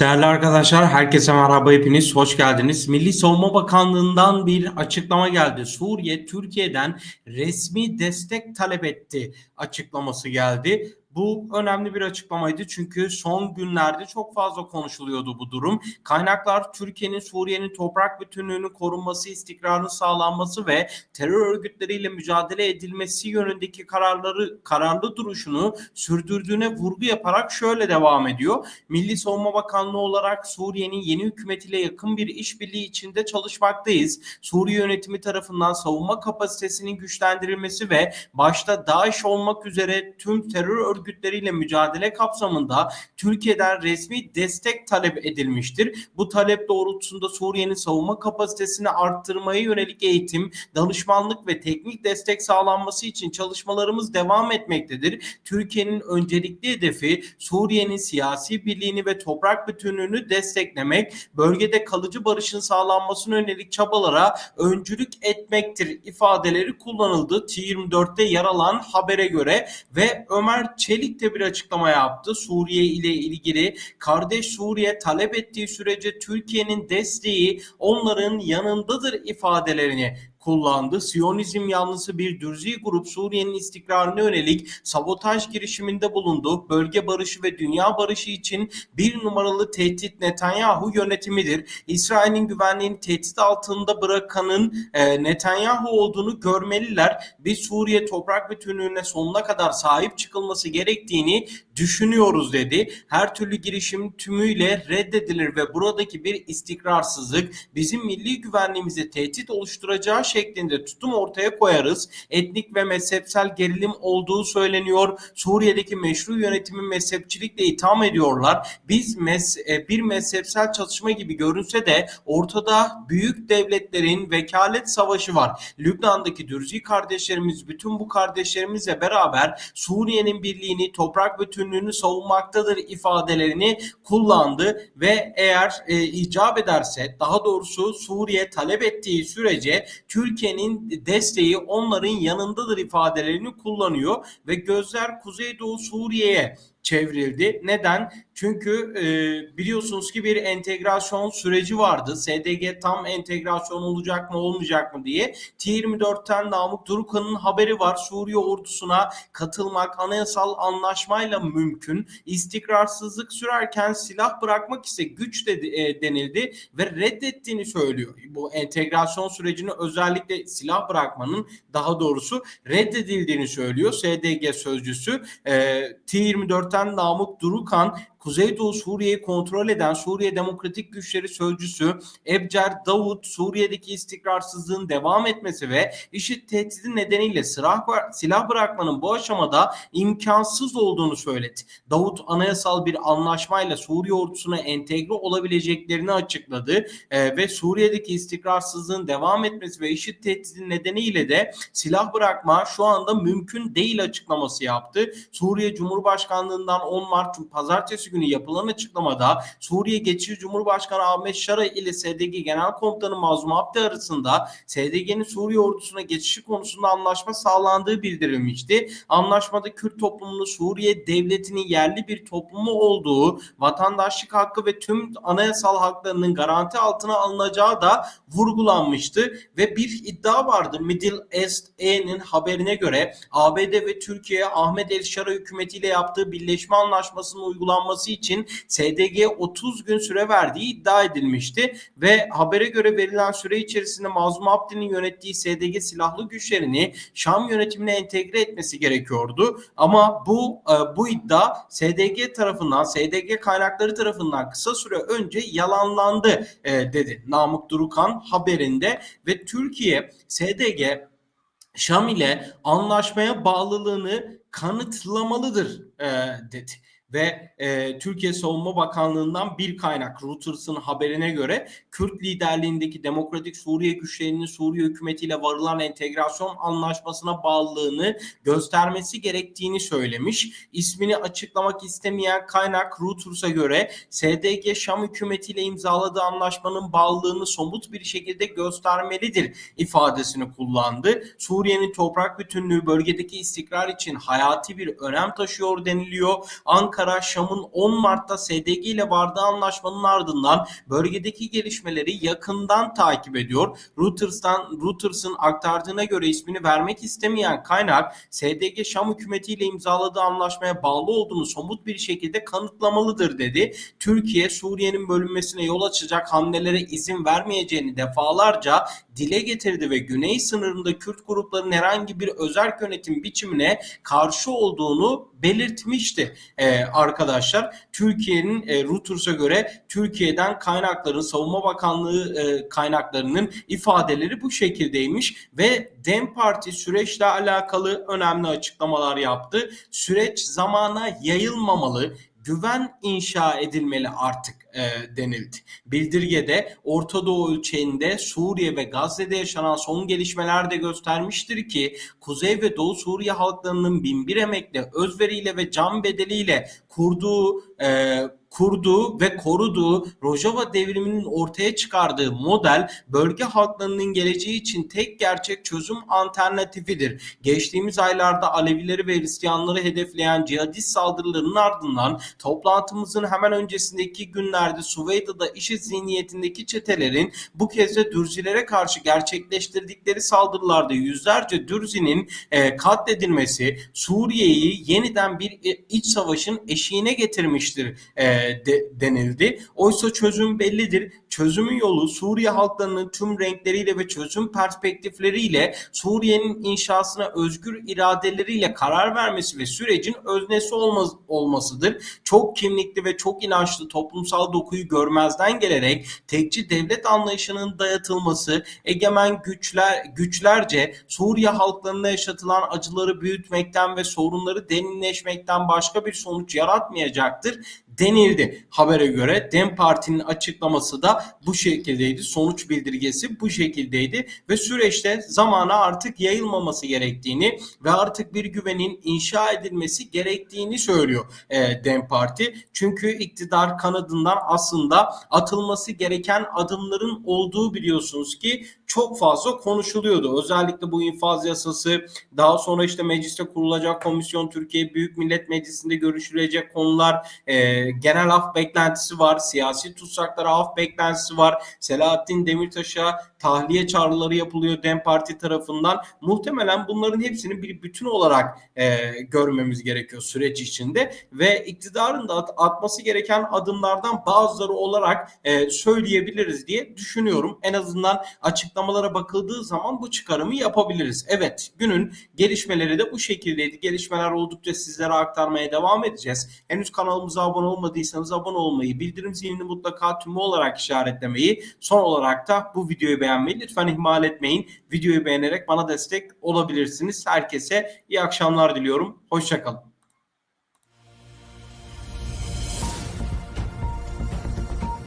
Değerli arkadaşlar, herkese merhaba hepiniz hoş geldiniz. Milli Savunma Bakanlığı'ndan bir açıklama geldi. Suriye Türkiye'den resmi destek talep etti açıklaması geldi. Bu önemli bir açıklamaydı çünkü son günlerde çok fazla konuşuluyordu bu durum. Kaynaklar Türkiye'nin Suriye'nin toprak bütünlüğünün korunması, istikrarının sağlanması ve terör örgütleriyle mücadele edilmesi yönündeki kararları kararlı duruşunu sürdürdüğüne vurgu yaparak şöyle devam ediyor. Milli Savunma Bakanlığı olarak Suriye'nin yeni hükümetiyle yakın bir işbirliği içinde çalışmaktayız. Suriye yönetimi tarafından savunma kapasitesinin güçlendirilmesi ve başta DAEŞ olmak üzere tüm terör örgütleriyle mücadele kapsamında Türkiye'den resmi destek talep edilmiştir. Bu talep doğrultusunda Suriye'nin savunma kapasitesini arttırmaya yönelik eğitim, danışmanlık ve teknik destek sağlanması için çalışmalarımız devam etmektedir. Türkiye'nin öncelikli hedefi Suriye'nin siyasi birliğini ve toprak bütünlüğünü desteklemek, bölgede kalıcı barışın sağlanmasına yönelik çabalara öncülük etmektir ifadeleri kullanıldı. T24'te yer alan habere göre ve Ömer Çelik de bir açıklama yaptı. Suriye ile ilgili kardeş Suriye talep ettiği sürece Türkiye'nin desteği onların yanındadır ifadelerini kullandı. Siyonizm yanlısı bir dürzi grup Suriye'nin istikrarına yönelik sabotaj girişiminde bulundu. Bölge barışı ve dünya barışı için bir numaralı tehdit Netanyahu yönetimidir. İsrail'in güvenliğini tehdit altında bırakanın e, Netanyahu olduğunu görmeliler. Biz Suriye toprak bütünlüğüne sonuna kadar sahip çıkılması gerektiğini düşünüyoruz dedi. Her türlü girişim tümüyle reddedilir ve buradaki bir istikrarsızlık bizim milli güvenliğimize tehdit oluşturacağı şeklinde tutum ortaya koyarız. Etnik ve mezhepsel gerilim olduğu söyleniyor. Suriye'deki meşru yönetimi mezhepçilikle itham ediyorlar. Biz mez e, bir mezhepsel çatışma gibi görünse de ortada büyük devletlerin vekalet savaşı var. Lübnan'daki Dürzi kardeşlerimiz bütün bu kardeşlerimizle beraber Suriye'nin birliğini, toprak bütünlüğünü savunmaktadır ifadelerini kullandı ve eğer e, icap ederse daha doğrusu Suriye talep ettiği sürece Türkiye'nin desteği onların yanındadır ifadelerini kullanıyor ve gözler Kuzeydoğu Suriye'ye çevrildi. Neden? Çünkü e, biliyorsunuz ki bir entegrasyon süreci vardı. SDG tam entegrasyon olacak mı olmayacak mı diye. T24'ten Namık Durukan'ın haberi var. Suriye ordusuna katılmak anayasal anlaşmayla mümkün. İstikrarsızlık sürerken silah bırakmak ise güç de, e, denildi ve reddettiğini söylüyor. Bu entegrasyon sürecini özellikle silah bırakmanın daha doğrusu reddedildiğini söylüyor. SDG sözcüsü e, T24'ten Namık Durukan Kuzeydoğu Suriye'yi kontrol eden Suriye Demokratik Güçleri Sözcüsü Ebcer Davut Suriye'deki istikrarsızlığın devam etmesi ve IŞİD tehdidi nedeniyle silah, bırakmanın bu aşamada imkansız olduğunu söyledi. Davut anayasal bir anlaşmayla Suriye ordusuna entegre olabileceklerini açıkladı e, ve Suriye'deki istikrarsızlığın devam etmesi ve IŞİD tehdidi nedeniyle de silah bırakma şu anda mümkün değil açıklaması yaptı. Suriye Cumhurbaşkanlığından 10 Mart Pazartesi günü yapılan açıklamada Suriye Geçici Cumhurbaşkanı Ahmet Şara ile SDG Genel Komutanı Mazlum Abdi arasında SDG'nin Suriye ordusuna geçişi konusunda anlaşma sağlandığı bildirilmişti. Anlaşmada Kürt toplumunun Suriye devletinin yerli bir toplumu olduğu, vatandaşlık hakkı ve tüm anayasal haklarının garanti altına alınacağı da vurgulanmıştı ve bir iddia vardı Middle East E'nin haberine göre ABD ve Türkiye Ahmet El Şara hükümetiyle yaptığı birleşme anlaşmasının uygulanması için SDG 30 gün süre verdiği iddia edilmişti ve habere göre verilen süre içerisinde Mazlum Abdi'nin yönettiği SDG silahlı güçlerini Şam yönetimine entegre etmesi gerekiyordu. Ama bu e, bu iddia SDG tarafından, SDG kaynakları tarafından kısa süre önce yalanlandı e, dedi Namık Durukan haberinde ve Türkiye SDG Şam ile anlaşmaya bağlılığını kanıtlamalıdır e, dedi ve e, Türkiye Savunma Bakanlığı'ndan bir kaynak Reuters'ın haberine göre Kürt liderliğindeki Demokratik Suriye güçlerinin Suriye hükümetiyle varılan entegrasyon anlaşmasına bağlılığını göstermesi gerektiğini söylemiş. İsmini açıklamak istemeyen kaynak Reuters'a göre SDG Şam hükümetiyle imzaladığı anlaşmanın bağlılığını somut bir şekilde göstermelidir ifadesini kullandı. Suriye'nin toprak bütünlüğü bölgedeki istikrar için hayati bir önem taşıyor deniliyor. Ankara Ankara, Şam'ın 10 Mart'ta SDG ile vardığı anlaşmanın ardından bölgedeki gelişmeleri yakından takip ediyor. Reuters'tan Reuters'ın aktardığına göre ismini vermek istemeyen kaynak SDG Şam hükümetiyle imzaladığı anlaşmaya bağlı olduğunu somut bir şekilde kanıtlamalıdır dedi. Türkiye Suriye'nin bölünmesine yol açacak hamlelere izin vermeyeceğini defalarca dile getirdi ve güney sınırında Kürt gruplarının herhangi bir özerk yönetim biçimine karşı olduğunu belirtmişti ee, arkadaşlar. Türkiye'nin e, Reuters'a göre Türkiye'den kaynakların Savunma Bakanlığı e, kaynaklarının ifadeleri bu şekildeymiş ve DEM Parti süreçle alakalı önemli açıklamalar yaptı. Süreç zamana yayılmamalı, güven inşa edilmeli artık e, denildi. Bildirgede Orta Doğu ölçeğinde Suriye ve Gazze'de yaşanan son gelişmeler de göstermiştir ki Kuzey ve Doğu Suriye halklarının binbir emekle, özveriyle ve can bedeliyle kurduğu e, kurduğu ve koruduğu Rojava devriminin ortaya çıkardığı model bölge halklarının geleceği için tek gerçek çözüm alternatifidir. Geçtiğimiz aylarda Alevileri ve Hristiyanları hedefleyen cihadist saldırılarının ardından toplantımızın hemen öncesindeki günlerde Suveyda'da IŞİD zihniyetindeki çetelerin bu kez de Dürzilere karşı gerçekleştirdikleri saldırılarda yüzlerce Dürzi'nin e, katledilmesi Suriye'yi yeniden bir e, iç savaşın eşiğine getirmiştir e, de, denildi. Oysa çözüm bellidir. Çözümün yolu Suriye halklarının tüm renkleriyle ve çözüm perspektifleriyle Suriye'nin inşasına özgür iradeleriyle karar vermesi ve sürecin öznesi olmaz, olmasıdır. Çok kimlikli ve çok inançlı toplumsal dokuyu görmezden gelerek tekçi devlet anlayışının dayatılması, egemen güçler güçlerce Suriye halklarına yaşatılan acıları büyütmekten ve sorunları derinleşmekten başka bir sonuç yaratmayacaktır denildi. Habere göre DEM Parti'nin açıklaması da bu şekildeydi. Sonuç bildirgesi bu şekildeydi ve süreçte zamana artık yayılmaması gerektiğini ve artık bir güvenin inşa edilmesi gerektiğini söylüyor e, DEM Parti. Çünkü iktidar kanadından aslında atılması gereken adımların olduğu biliyorsunuz ki çok fazla konuşuluyordu. Özellikle bu infaz yasası daha sonra işte mecliste kurulacak komisyon Türkiye Büyük Millet Meclisi'nde görüşülecek konular e, genel af beklentisi var. Siyasi tutsaklara af beklentisi var. Selahattin Demirtaş'a tahliye çağrıları yapılıyor DEM Parti tarafından. Muhtemelen bunların hepsini bir bütün olarak e, görmemiz gerekiyor süreç içinde ve iktidarın da at, atması gereken adımlardan bazıları olarak e, söyleyebiliriz diye düşünüyorum. En azından açıklamalara bakıldığı zaman bu çıkarımı yapabiliriz. Evet günün gelişmeleri de bu şekildeydi. Gelişmeler oldukça sizlere aktarmaya devam edeceğiz. Henüz kanalımıza abone olmadıysanız abone olmayı, bildirim zilini mutlaka tümü olarak işaretlemeyi, son olarak da bu videoyu beğenmeyi lütfen ihmal etmeyin. Videoyu beğenerek bana destek olabilirsiniz. Herkese iyi akşamlar diliyorum. Hoşçakalın.